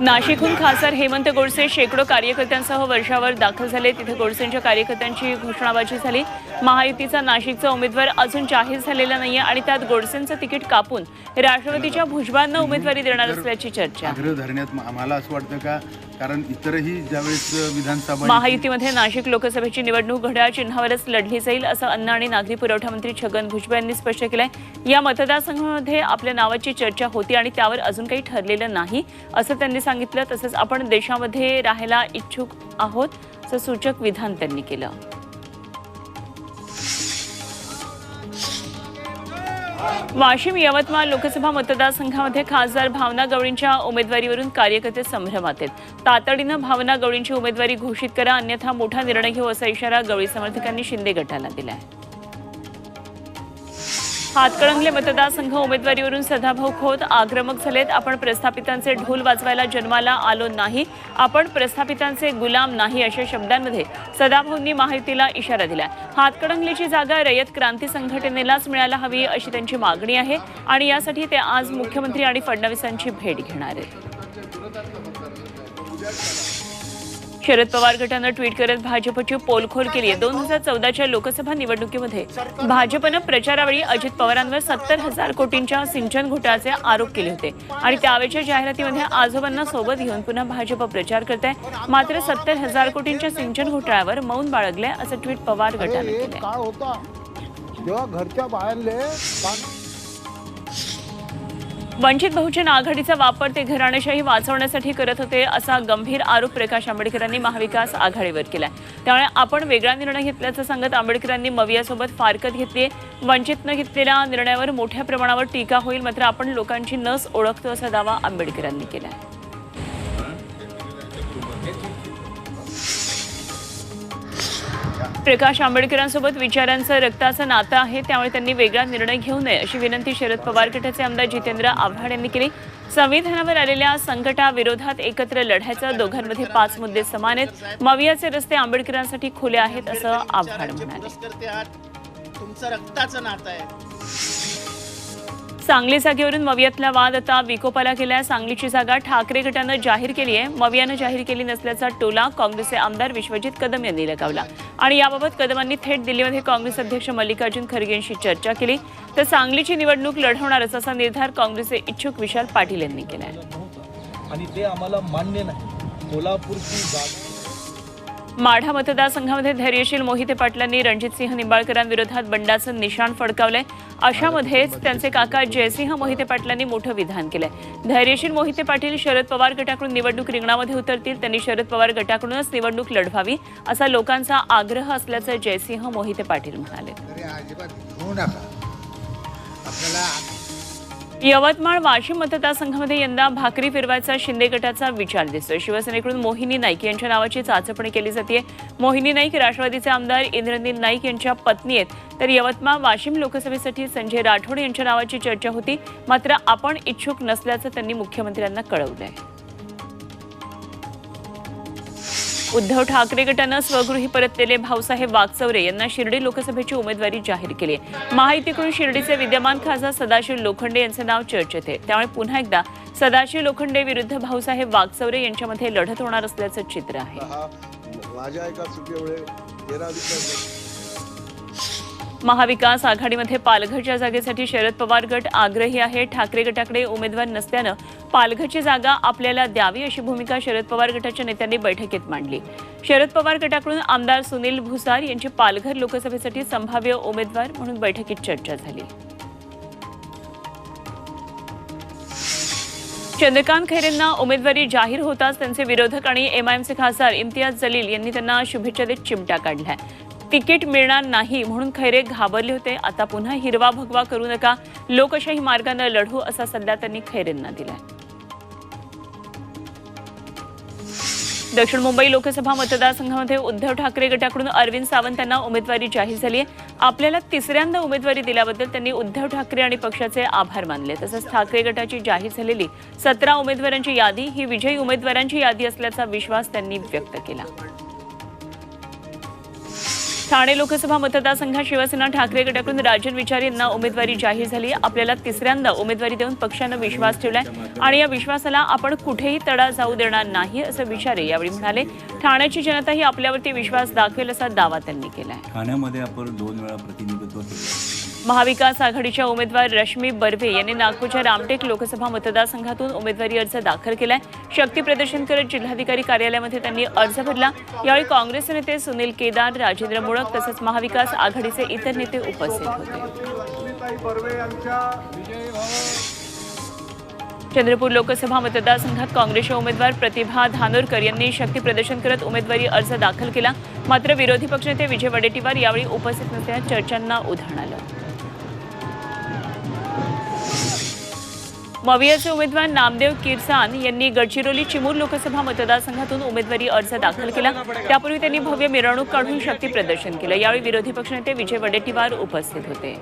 नाशिकहून खासदार हेमंत गोडसे शेकडो कार्यकर्त्यांसह वर्षावर दाखल झाले. तिथे गोडसेंच्या कार्यकर्त्यांची घोषणाबाजी झाली. महायुतीचा नाशिकचा उमेदवार अजून जाहीर झालेला नाहीये आणि त्यात गोडसेंचं तिकीट कापून राष्ट्रवादीच्या भुजबळांना उमेदवारी देणार असल्याची चर्चा. धरण्यात आम्हाला असं वाटतं का कारण इतरही ज्यावेळेस विधानसभा महायुतीमध्ये नाशिक लोकसभेची निवडणूक घड्याळ चिन्हावरच लढली जाईल असं अन्न आणि नागरी पुरवठा मंत्री छगन भुजबळ यांनी स्पष्ट केलंय. या मतदारसंघामध्ये आपल्या नावाची चर्चा होती आणि त्यावर अजून काही ठरलेलं नाही असं त्यांनी सांगितलं. तसंच आपण देशामध्ये राहायला इच्छुक आहोत असं सूचक विधान त्यांनी केलं. वाशिम यवतमाळ लोकसभा मतदारसंघामध्ये खासदार भावना गवळींच्या उमेदवारीवरून कार्यकर्ते संभ्रमात आहेत. तातडीनं भावना गवळींची उमेदवारी घोषित करा अन्यथा मोठा निर्णय घेऊ असा इशारा गवळी समर्थकांनी शिंदे गटाला दिलाय. हातकळंगले मतदारसंघ उमेदवारीवरून सदाभाऊ खोत आक्रमक झालेत. आपण प्रस्थापितांचे ढोल वाजवायला जन्माला आलो नाही. आपण प्रस्थापितांचे गुलाम नाही अशा शब्दांमध्ये सदाभाऊंनी माहितीला इशारा दिला हातकळंगलेची जागा रयत क्रांती संघटनेलाच मिळायला हवी अशी त्यांची मागणी आहे आणि यासाठी ते आज मुख्यमंत्री आणि फडणवीसांची भेट घेणार आहेत. शरद पवार गटानं ट्विट करत भाजपची पोलखोल केली आहे. दोन हजार चौदाच्या लोकसभा निवडणुकीमध्ये भाजपनं प्रचारावेळी अजित पवारांवर सत्तर हजार कोटींच्या सिंचन घोटाळ्याचे आरोप केले होते. आणि त्यावेळच्या जाहिरातीमध्ये आजोबांना सोबत घेऊन पुन्हा भाजप प्रचार करत आहे मात्र सत्तर हजार कोटींच्या सिंचन घोटाळ्यावर मौन बाळगलंय असं ट्विट पवार गटानं एक वंचित बहुजन आघाडीचा वापर ते घराणेशाही वाचवण्यासाठी करत होते असा गंभीर आरोप प्रकाश आंबेडकरांनी महाविकास आघाडीवर केलाय. त्यामुळे आपण वेगळा निर्णय घेतल्याचं सांगत आंबेडकरांनी मवियासोबत फारकत घेतली. वंचितनं घेतलेल्या निर्णयावर मोठ्या प्रमाणावर टीका होईल मात्र आपण लोकांची नस ओळखतो असा दावा आंबेडकरांनी केलाय. प्रकाश आंबेडकरांसोबत विचारांचं रक्ताचं नातं आहे त्यामुळे त्यांनी वेगळा निर्णय घेऊ नये अशी विनंती शरद पवार गटाचे आमदार जितेंद्र आव्हाड यांनी केली. संविधानावर आलेल्या संकटाविरोधात एकत्र लढायचं दोघांमध्ये पाच मुद्दे समान आहेत. मवियाचे रस्ते आंबेडकरांसाठी खुले आहेत असं आव्हाड म्हणाले. तुमचं रक्ताचं नातं आहे. सांगली जागेवरून मवियातला वाद आता विकोपाला गेलाय. सांगलीची जागा ठाकरे गटानं जाहीर केली आहे. मवियानं जाहीर केली नसल्याचा टोला काँग्रेसचे आमदार विश्वजित कदम यांनी लगावला. आणि याबाबत कदमांनी थेट दिल्लीमध्ये काँग्रेस अध्यक्ष मल्लिकार्जुन खरगेंशी चर्चा केली. तर सांगलीची निवडणूक लढवणारच असा निर्धार काँग्रेसचे इच्छुक विशाल पाटील यांनी केलाय. आणि ते आम्हाला मान्य नाही. कोल्हापूरची जागा माढा मतदारसंघामध्ये धैर्यशील मोहिते पाटलांनी रणजितसिंह निंबाळकरांविरोधात बंडाचं निशाण फडकावलंय. अशामध्येच त्यांचे काका जयसिंह मोहिते पाटलांनी मोठं विधान केलंय. धैर्यशील मोहिते पाटील शरद पवार गटाकडून निवडणूक रिंगणामध्ये उतरतील. त्यांनी शरद पवार गटाकडूनच निवडणूक लढवावी असा लोकांचा आग्रह असल्याचं जयसिंह मोहिते पाटील म्हणाले. यवतमाळ वाशिम मतदारसंघामध्ये यंदा भाकरी फिरवायचा शिंदे गटाचा विचार दिसतोय. शिवसेनेकडून मोहिनी नाईक यांच्या नावाची चाचपणी केली जाते मोहिनी नाईक राष्ट्रवादीचे आमदार इंद्रनील नाईक यांच्या पत्नी आहेत. तर यवतमाळ वाशिम लोकसभेसाठी संजय राठोड यांच्या नावाची चर्चा होती. मात्र आपण इच्छुक नसल्याचं त्यांनी मुख्यमंत्र्यांना कळवलं आहे उद्धव ठाकरे गटानं स्वगृही परतलेले भाऊसाहेब वागचौरे यांना शिर्डी लोकसभेची उमेदवारी जाहीर केली आहे. महायुतीकडून शिर्डीचे विद्यमान खासदार सदाशिव लोखंडे यांचं नाव चर्चेत आहे. त्यामुळे पुन्हा एकदा सदाशिव लोखंडे विरुद्ध भाऊसाहेब वागचौरे यांच्यामध्ये लढत होणार असल्याचं चित्र आहे. हा महाविकास आघाडीमध्ये पालघरच्या जागेसाठी शरद पवार गट आग्रही आहे. ठाकरे गटाकडे उमेदवार नसल्यानं पालघरची जागा आपल्याला द्यावी अशी भूमिका शरद पवार गटाच्या नेत्यांनी बैठकीत मांडली. शरद पवार गटाकडून आमदार सुनील भुसार यांची पालघर लोकसभेसाठी संभाव्य उमेदवार म्हणून बैठकीत चर्चा झाली. चंद्रकांत खैरेंना उमेदवारी जाहीर होताच त्यांचे विरोधक आणि एमआयएमचे खासदार इम्तियाज जलील यांनी त्यांना शुभेच्छा देत चिमटा काढलाय. तिकीट मिळणार नाही म्हणून खैरे घाबरले होते. आता पुन्हा हिरवा भगवा करू नका. लोकशाही मार्गानं लढू असा सल्ला त्यांनी खैरेंना दिलाय. दक्षिण मुंबई लोकसभा मतदारसंघामध्ये उद्धव ठाकरे गटाकडून अरविंद सावंत यांना उमेदवारी जाहीर झाली आहे. आपल्याला तिसऱ्यांदा उमेदवारी दिल्याबद्दल त्यांनी उद्धव ठाकरे आणि पक्षाचे आभार मानले. तसंच ठाकरे गटाची जाहीर झालेली सतरा उमेदवारांची यादी ही विजयी उमेदवारांची यादी असल्याचा विश्वास त्यांनी व्यक्त केला. ठाणे लोकसभा मतदारसंघात शिवसेना ठाकरे गटाकडून राजन विचारे यांना उमेदवारी जाहीर झाली. आपल्याला तिसऱ्यांदा उमेदवारी देऊन पक्षानं विश्वास ठेवलाय. आणि या विश्वासाला आपण कुठेही तडा जाऊ देणार नाही असं विचारे यावेळी म्हणाले. ठाण्याची जनता ही आपल्यावरती विश्वास दाखवेल असा दावा त्यांनी केलाय. ठाण्यामध्ये आपण दोन वेळा प्रतिनिधित्व केलं. महाविकास आघाडीच्या उमेदवार रश्मी बर्वे यांनी नागपूरच्या रामटेक लोकसभा मतदारसंघातून उमेदवारी अर्ज दाखल केलाय. शक्ती प्रदर्शन करत जिल्हाधिकारी कार्यालयामध्ये त्यांनी अर्ज भरला. यावेळी काँग्रेस नेते सुनील केदार राजेंद्र मुळक तसंच महाविकास आघाडीचे इतर नेते उपस्थित होते. चंद्रपूर लोकसभा मतदारसंघात काँग्रेसच्या उमेदवार प्रतिभा धानोरकर यांनी शक्ती प्रदर्शन करत उमेदवारी अर्ज दाखल केला. मात्र विरोधी पक्षनेते विजय वडेट्टीवार यावेळी उपस्थित नसल्यानं चर्चांना उधाण आलं. मवियाचे उमेदवार नामदेव किरसान यांनी गडचिरोली चिमूर लोकसभा मतदारसंघातून उमेदवारी अर्ज दाखल केला. त्यापूर्वी त्यांनी भव्य मिरवणूक काढून शक्ती प्रदर्शन केलं. यावेळी विरोधी पक्षनेते विजय वडेट्टीवार उपस्थित होते.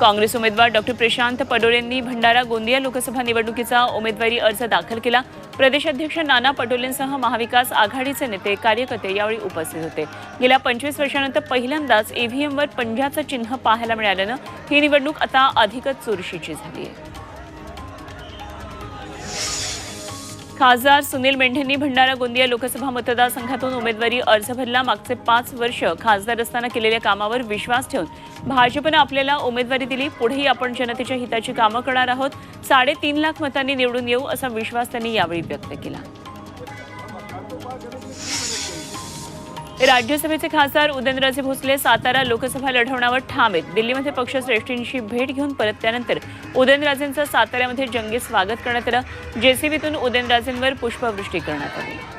काँग्रेस उमेदवार डॉक्टर प्रशांत पडोळेंनी भंडारा गोंदिया लोकसभा निवडणुकीचा उमेदवारी अर्ज दाखल केला. प्रदेशाध्यक्ष नाना पटोलेंसह महाविकास आघाडीचे नेते कार्यकर्ते यावेळी उपस्थित होते. गेल्या पंचवीस वर्षानंतर पहिल्यांदाच ईव्हीएमवर पंजाचं चिन्ह पाहायला मिळाल्यानं ही निवडणूक आता अधिकच चुरशीची झाली आहे. खासदार सुनील मेंढेंनी भंडारा गोंदिया लोकसभा मतदारसंघातून उमेदवारी अर्ज भरला. मागचे पाच वर्ष खासदार असताना केलेल्या कामावर विश्वास ठेवून भाजपनं आपल्याला उमेदवारी दिली. पुढेही आपण जनतेच्या हिताची कामं करणार आहोत. साडेतीन लाख मतांनी निवडून येऊ असा विश्वास त्यांनी यावेळी व्यक्त केला. राज्यसभेचे खासदार उदयनराजे भोसले सातारा लोकसभा लढवण्यावर ठाम आहेत. दिल्लीमध्ये पक्षश्रेष्ठींशी भेट घेऊन परतल्यानंतर उदयनराजेंचं साताऱ्यामध्ये जंगी स्वागत करण्यात आलं. जेसीबीतून उदयनराजेंवर पुष्पवृष्टी करण्यात आली.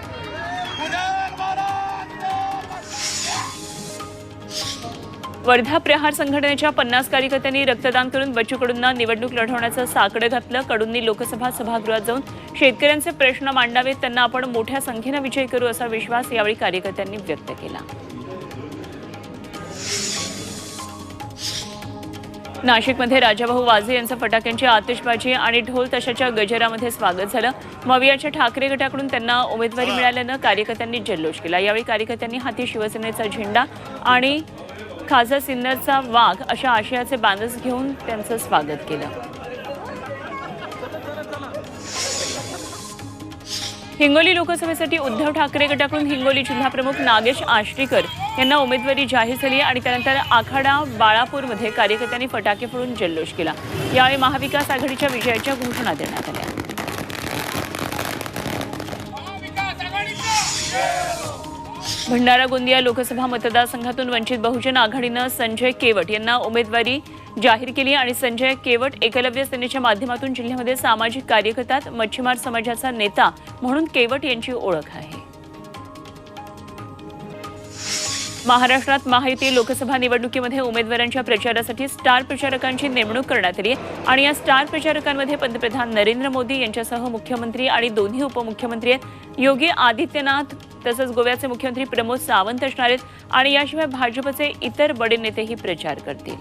वर्धा प्रहार संघटनेच्या पन्नास कार्यकर्त्यांनी रक्तदान करून बच्चू कडूंना निवडणूक लढवण्याचं साकडं घातलं. कडूंनी लोकसभा सभागृहात जाऊन शेतकऱ्यांचे प्रश्न मांडावेत. त्यांना आपण मोठ्या संख्येनं विजय करू असा विश्वास यावेळी कार्यकर्त्यांनी व्यक्त केला. नाशिकमध्ये राजाभाऊ वाझे यांचं फटाक्यांची आतिषबाजी आणि ढोल तशाच्या गजरामध्ये स्वागत झालं. मवियाच्या ठाकरे गटाकडून त्यांना उमेदवारी मिळाल्यानं कार्यकर्त्यांनी जल्लोष केला. यावेळी कार्यकर्त्यांनी हाती शिवसेनेचा झेंडा आणि खासदार सिन्नरचा वाघ अशा आशयाचे बॅनर्स घेऊन त्यांचं स्वागत केलं. हिंगोली लोकसभेसाठी उद्धव ठाकरे गटाकडून हिंगोली जिल्हाप्रमुख नागेश आष्टीकर यांना उमेदवारी जाहीर झाली आणि त्यानंतर आखाडा बाळापूरमध्ये कार्यकर्त्यांनी फटाके फोडून जल्लोष केला. यावेळी महाविकास आघाडीच्या विजयाच्या घोषणा देण्यात आल्या. भंडारा गोंदिया लोकसभा मतदारसंघातून वंचित बहुजन आघाडीनं संजय केवट यांना उमेदवारी जाहीर केली आणि संजय केवट एकलव्य सेनेच्या माध्यमातून जिल्ह्यामध्ये सामाजिक कार्यकर्तात मच्छीमार समाजाचा नेता म्हणून केवट यांची ओळख आहे. महाराष्ट्रात महायुती लोकसभा निवडणुकीमध्ये उमेदवारांच्या प्रचारासाठी स्टार प्रचारकांची नेमणूक करण्यात आली आणि या स्टार प्रचारकांमध्ये पंतप्रधान नरेंद्र मोदी यांच्यासह मुख्यमंत्री आणि दोन्ही उपमुख्यमंत्री आहेत. योगी आदित्यनाथ तसंच गोव्याचे मुख्यमंत्री प्रमोद सावंत असणार आहेत आणि याशिवाय भाजपचे इतर बडे नेतेही प्रचार करतील.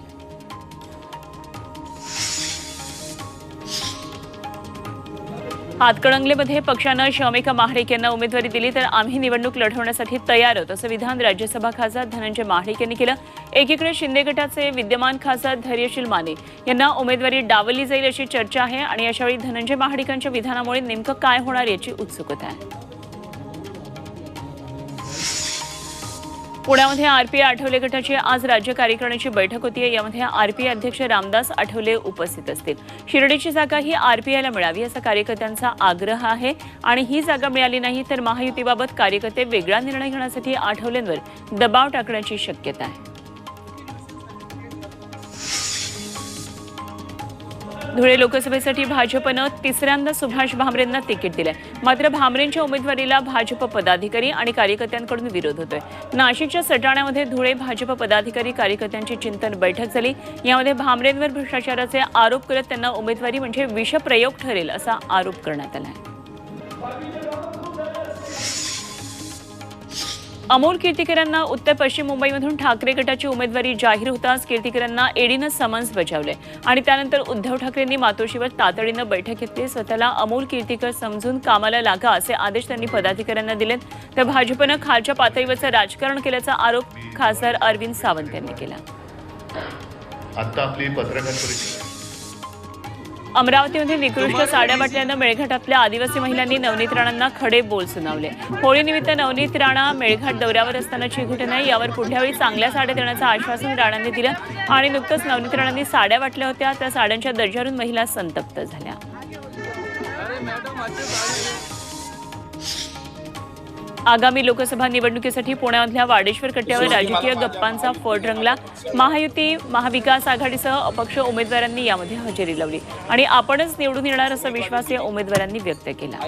हातकणंगलेमध्ये पक्षानं शमिका महाडिक यांना उमेदवारी दिली तर आम्ही निवडणूक लढवण्यासाठी तयार आहोत असं विधान राज्यसभा खासदार धनंजय महाडिक यांनी केलं. एकीकडे शिंदे गटाचे विद्यमान खासदार धैर्यशील माने यांना उमेदवारी डावली जाईल अशी चर्चा आहे आणि अशावेळी धनंजय महाडिकांच्या विधानामुळे नेमकं काय होणार याची उत्सुकता आहे. पुण्यामध्ये आरपीआय आठवले गटाची आज राज्य कार्यकारिणीची बैठक होती. यामध्ये आरपीआय अध्यक्ष रामदास आठवले उपस्थित असतील. शिर्डीची जागा ही आरपीआयला मिळावी असा कार्यकर्त्यांचा आग्रह आहे आणि ही जागा मिळाली नाही तर महायुतीबाबत कार्यकर्ते वेगळा निर्णय घेण्यासाठी आठवलेंवर दबाव टाकण्याची शक्यता आहे. धुळे लोकसभेसाठी भाजपनं तिसऱ्यांदा सुभाष भामरेंना तिकीट दिलंय. मात्र भामरेंच्या उमेदवारीला भाजप पदाधिकारी आणि कार्यकर्त्यांकडून विरोध होतोय. नाशिकच्या सटाण्यामध्ये धुळे भाजप पदाधिकारी कार्यकर्त्यांची चिंतन बैठक झाली. यामध्ये भामरेंवर भ्रष्टाचाराचे आरोप करत त्यांना उमेदवारी म्हणजे विषप्रयोग ठरेल असा आरोप करण्यात आला अमोल कीर्तिकरांना उत्तर पश्चिम मुंबईमधून ठाकरे गटाची उमेदवारी जाहीर होताच कीर्तिकरांना एडीनं समन्स बजावले. आणि त्यानंतर उद्धव ठाकरेंनी मातोश्रीवर तातडीनं बैठक घेतली. स्वतःला अमोल कीर्तिकर समजून कामाला लागा असे आदेश त्यांनी पदाधिकाऱ्यांना दिलेत. तर भाजपनं खालच्या पातळीवरचं राजकारण केल्याचा आरोप खासदार अरविंद सावंत यांनी केला. आता आपली पत्रकार परिषद. अमरावतीमध्ये निकृष्ट साड्या वाटल्यानं मेळघाटातल्या आदिवासी महिलांनी नवनीत राणांना खडे बोल सुनावले. होळीनिमित्त नवनीत राणा मेळघाट दौऱ्यावर असतानाची घटना आहे. यावर पुढल्या वेळी चांगल्या साड्या देण्याचं आश्वासन राणांनी दिलं आणि नुकतंच नवनीत राणांनी साड्या वाटल्या होत्या. त्या साड्यांच्या दर्जावरून महिला संतप्त झाल्या. आगामी लोकसभा निवडणुकीसाठी पुण्यामधल्या वाडेश्वर कट्ट्यावर राजकीय गप्पांचा फड रंगला. महायुती महाविकास आघाडीसह अपक्ष उमेदवारांनी यामध्ये हजेरी लावली. आणि आपणच निवडून येणार असा विश्वास या उमेदवारांनी व्यक्त केला.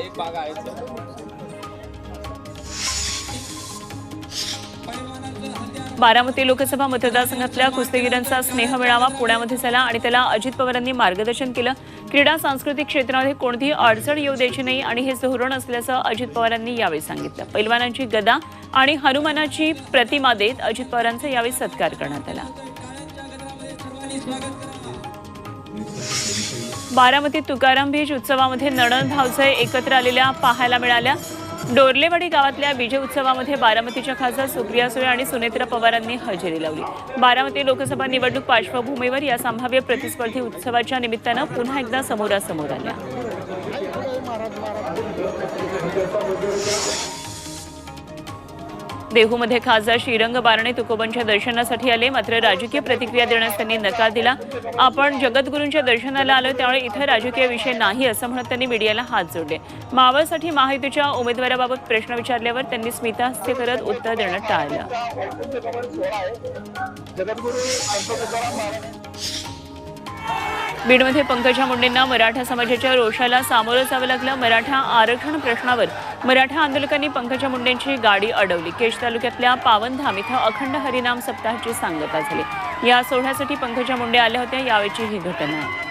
बारामती लोकसभा मतदारसंघातल्या कुस्तीगिरांचा स्नेह मेळावा पुण्यामध्ये झाला आणि त्याला अजित पवारांनी मार्गदर्शन केलं. क्रीडा सांस्कृतिक क्षेत्रामध्ये कोणतीही अडचण येऊ द्यायची नाही आणि हे धोरण असल्याचं अजित पवारांनी यावेळी सांगितलं. पैलवानांची गदा आणि हनुमानाची प्रतिमा देत अजित पवारांचा यावेळी सत्कार करण्यात आला. बारामतीत तुकाराम बीज उत्सवामध्ये नणंद भावजय एकत्र आलेल्या पाहायला मिळाल्या. डोरलेवाडी गावातल्या विजय उत्सवामध्ये बारामतीच्या खासदार सुप्रिया सुळे आणि सुनेत्रा पवारांनी हजेरी लावली. बारामती लोकसभा निवडणूक पार्श्वभूमीवर या संभाव्य प्रतिस्पर्धी उत्सवाच्या निमित्तानं पुन्हा एकदा समोरासमोर आल्या. देहूमध्ये खासदार श्रीरंग बारणे तुकोबांच्या दर्शनासाठी आले. मात्र राजकीय प्रतिक्रिया देण्यास त्यांनी नकार दिला. आपण जगद्गुरूंच्या दर्शनाला आलो त्यामुळे इथं राजकीय विषय नाही असं म्हणत त्यांनी मीडियाला हात जोडले. मावळसाठी महायुतीच्या उमेदवाराबाबत प्रश्न विचारल्यावर त्यांनी स्मिताहस्ते करत उत्तर देणं टाळलं. बीडमध्ये पंकजा मुंडेंना मराठा समाजाच्या रोषाला सामोरं जावं लागलं. मराठा आरक्षण प्रश्नावर मराठा आंदोलकांनी पंकजा मुंडेंची गाडी अडवली. केश तालुक्यातल्या पावनधाम इथं अखंड हरिनाम सप्ताहाची सांगता झाली. या सोहळ्यासाठी पंकजा मुंडे आल्या होत्या. यावेळची ही घटना. आहे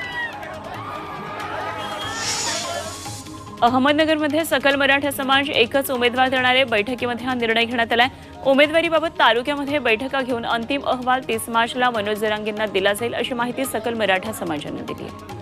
अहमदनगरमध्ये सकल मराठा समाज एकच उमेदवार देणारे बैठकीमध्ये हा निर्णय घेण्यात आलाय. उमेदवारीबाबत तालुक्यामध्ये बैठका घेऊन अंतिम अहवाल तीस मार्चला मनोज जरांगेंना दिला जाईल अशी माहिती सकल मराठा समाजानं दिली आहे.